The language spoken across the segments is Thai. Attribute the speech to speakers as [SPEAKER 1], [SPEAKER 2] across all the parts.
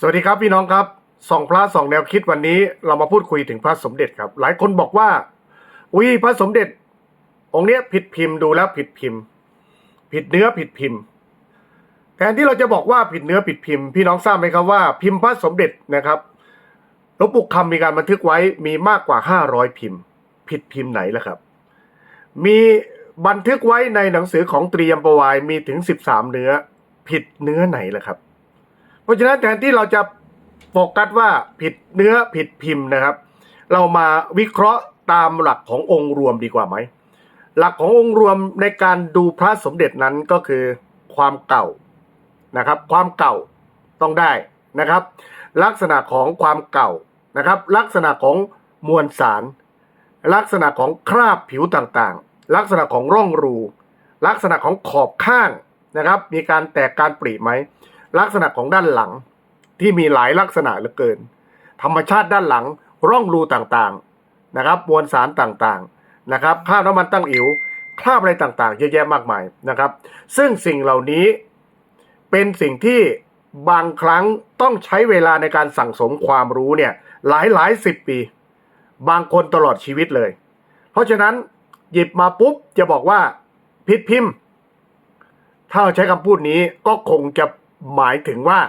[SPEAKER 1] สวัสดีครับพี่น้องครับสองพระสองแนวคิดวันนี้เรามาพูดคุยถึงพระสมเด็จครับ หลายคนบอกว่าอุ้ยพระสมเด็จ องค์เนี้ยผิดพิมพ์ดูแล้วผิดพิมพ์ ผิดเนื้อผิดพิมพ์ แทนที่เราจะบอกว่าผิดเนื้อผิดพิมพ์ พี่น้องทราบไหมครับว่า พิมพ์พระสมเด็จนะครับลวงปู่คำมีการบันทึกไว้มีมากกว่าห้าร้อยพิมพ์ ผิดพิมพ์ไหนล่ะครับ มีบันทึกไว้ในหนังสือของตรียมประวายมีถึงสิบสามเนื้อ ผิดเนื้อไหนล่ะครับ เพราะฉะนั้นแทนที่เราจะโฟกัสว่าผิดเนื้อผิดพิมพ์นะครับ เรามาวิเคราะห์ตามหลักขององค์รวมดีกว่าไหม หลักขององค์รวมในการดูพระสมเด็จนั้นก็คือความเก่านะครับ ความเก่าต้องได้นะครับ ลักษณะของความเก่านะครับ ลักษณะของมวลสาร ลักษณะของคราบผิวต่างๆ ลักษณะของร่องรู ลักษณะของขอบข้างนะครับ มีการแตกการปริไหม ลักษณะของด้านหลังที่มีหลายลักษณะเหลือเกิน ธรรมชาติด้านหลังร่องรูต่างๆนะครับมวลสารต่างๆนะครับคราบน้ำมันตั้งอิ๋วคราบอะไรต่างๆ เยอะแยะมากมายนะครับ ซึ่งสิ่งเหล่านี้เป็นสิ่งที่บางครั้งต้องใช้เวลาในการสั่งสมความรู้เนี่ยหลายหลายสิบปี บางคนตลอดชีวิตเลย เพราะฉะนั้นหยิบมาปุ๊บจะบอกว่าผิดพิมพ์ ถ้าใช้คำพูดนี้ก็คงจะ หมายถึงว่า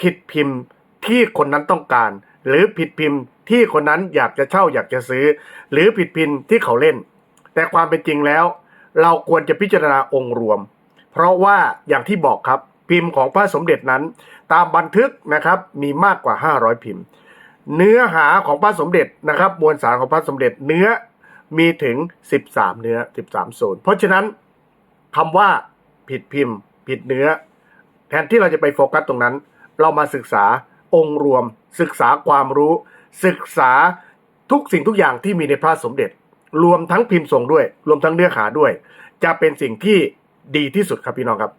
[SPEAKER 1] ผิดพิมพ์ที่คนนั้นต้องการ หรือผิดพิมพ์ที่คนนั้นอยากจะเช่าอยากจะซื้อ หรือผิดพิมพ์ที่เขาเล่น แต่ความเป็นจริงแล้ว เราควรจะพิจารณาองค์รวม เพราะว่าอย่างที่บอกครับพิมพ์ของพระสมเด็จนั้น ตามบันทึกนะครับมีมากกว่า 500 พิมพ์ เนื้อหาของพระสมเด็จนะครับมวลสารของพระสมเด็จเนื้อมีถึง 13 เนื้อ 13โซนเพราะฉะนั้นคำว่าผิดพิมพ์ ผิดเนื้อ ทนที่เราจะไปโฟกัสตรงนั้น เรามาศึกษาองค์รวม ศึกษาความรู้ ศึกษาทุกสิ่งทุกอย่างที่มีในพระสมเด็จ รวมทั้งพิมพ์ทรงด้วย รวมทั้งเนื้อหาด้วย จะเป็นสิ่งที่ดีที่สุดครับพี่น้องครับ